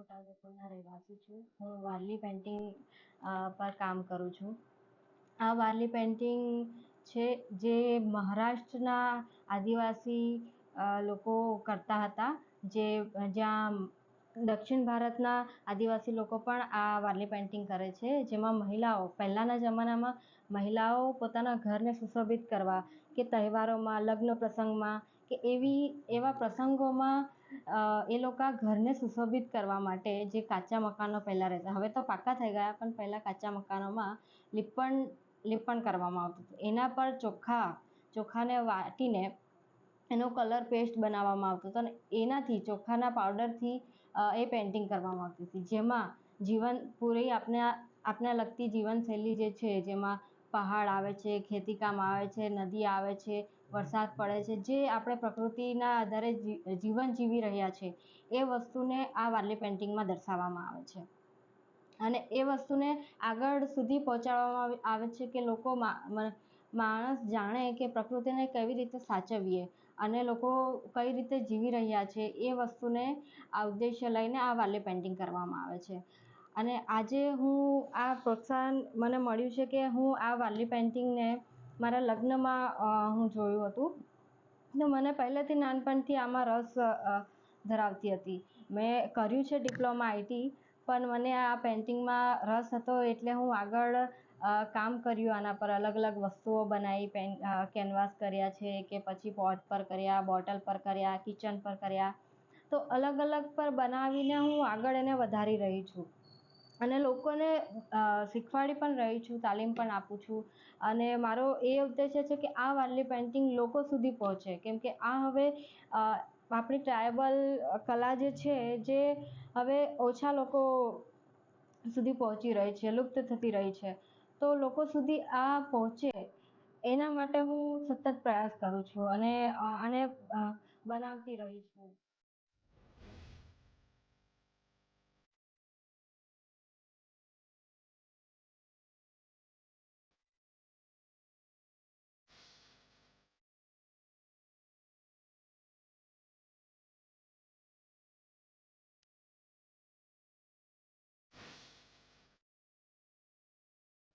છોટાઉદેપુરના રહેવાસી છું. હું વારલી પેઇન્ટિંગ પર કામ કરું છું. આ વારલી પેઇન્ટિંગ છે જે મહારાષ્ટ્રના આદિવાસી લોકો કરતા હતા. જે, જ્યાં દક્ષિણ ભારતના આદિવાસી લોકો પણ આ વારલી પેઇન્ટિંગ કરે છે. જેમાં મહિલાઓ, પહેલાંના જમાનામાં મહિલાઓ પોતાના ઘરને સુશોભિત કરવા કે તહેવારોમાં, લગ્ન પ્રસંગમાં કે એવી, એવા પ્રસંગોમાં એ લોકો ઘરને સુશોભિત કરવા માટે જે કાચા મકાનો પહેલાં રહેતા. હવે તો પાકા થઈ ગયા, પણ પહેલાં કાચા મકાનોમાં લીપણ લીપણ કરવામાં આવતું હતું. એના પર ચોખ્ખા ચોખાને વાટીને એનો કલર પેસ્ટ બનાવવામાં આવતો હતો અને એનાથી, ચોખાના પાવડરથી એ પેઇન્ટિંગ કરવામાં આવતી હતી. જેમાં જીવન પૂરી આપને આપને લગતી જીવનશૈલી જે છે, જેમાં પહાડ આવે છે, ખેતીકામ આવે છે, નદી આવે છે, વરસાદ પડે છે, જે આપણે પ્રકૃતિના આધારે જીવન જીવી રહ્યા છે, એ વસ્તુને આ વાર્લી પેઇન્ટિંગમાં દર્શાવવામાં આવે છે. અને એ વસ્તુને આગળ સુધી પહોંચાડવામાં આવે છે કે લોકો માણસ જાણે કે પ્રકૃતિને કેવી રીતે સાચવીએ. અને લોકો કઈ રીતે જીવી રહ્યા છે એ વસ્તુને આ ઉદ્દેશ્ય લઈને આ વારલી પેઇન્ટિંગ કરવામાં આવે છે. અને આજે હું આ પ્રોત્સાહન મને મળ્યું છે કે હું આ વારલી પેઇન્ટિંગને મારા લગ્નમાં હું જોયું હતું. ને મને પહેલેથી નાનપણથી આમાં રસ ધરાવતી હતી. મેં કર્યું છે ડિપ્લોમા આઈટી પણ મને આ પેઇન્ટિંગમાં રસ હતો એટલે હું આગળ કામ કર્યું, આના પર અલગ અલગ વસ્તુઓ બનાવી, પેન કેનવાસ કર્યા છે કે પછી પોટ પર કર્યા, બોટલ પર કર્યા, કિચન પર કર્યા. તો અલગ અલગ પર બનાવીને હું આગળ એને વધારી રહી છું. અને લોકોને શીખવાડી પણ રહી છું, તાલીમ પણ આપું છું. અને મારો એ ઉદ્દેશ્ય છે કે આ વારલી પેઇન્ટિંગ લોકો સુધી પહોંચે. કેમ કે આ હવે આપણી ટ્રાયબલ કલા જે છે, જે હવે ઓછા લોકો સુધી પહોંચી રહી છે, લુપ્ત થતી રહી છે. તો લોકો સુધી આ પહોંચે, એના માટે હું સતત પ્રયાસ કરું છું અને આને બનાવતી રહી છું.